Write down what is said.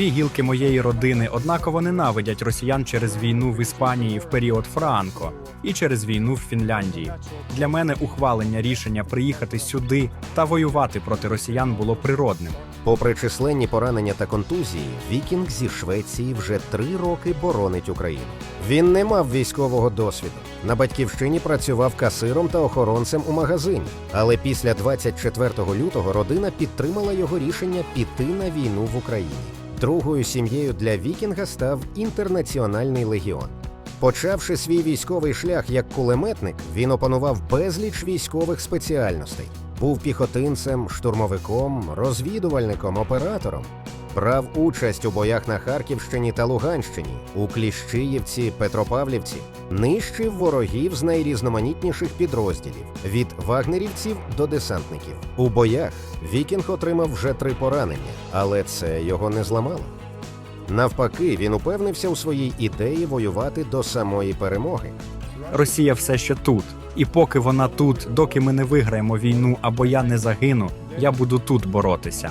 Дві гілки моєї родини однаково ненавидять росіян через війну в Іспанії в період Франко і через війну в Фінляндії. Для мене ухвалення рішення приїхати сюди та воювати проти росіян було природним. Попри численні поранення та контузії, Вікінг зі Швеції вже три роки боронить Україну. Він не мав військового досвіду. На батьківщині працював касиром та охоронцем у магазині. Але після 24 лютого родина підтримала його рішення піти на війну в Україні. Другою сім'єю для Вікінга став інтернаціональний легіон. Почавши свій військовий шлях як кулеметник, він опанував безліч військових спеціальностей. Був піхотинцем, штурмовиком, розвідувальником, оператором. Брав участь у боях на Харківщині та Луганщині, у Кліщиївці, Петропавлівці, нищив ворогів з найрізноманітніших підрозділів від вагнерівців до десантників. У боях Вікінг отримав вже три поранення, але це його не зламало. Навпаки, він упевнився у своїй ідеї воювати до самої перемоги. Росія все ще тут. І поки вона тут, доки ми не виграємо війну або я не загину, я буду тут боротися.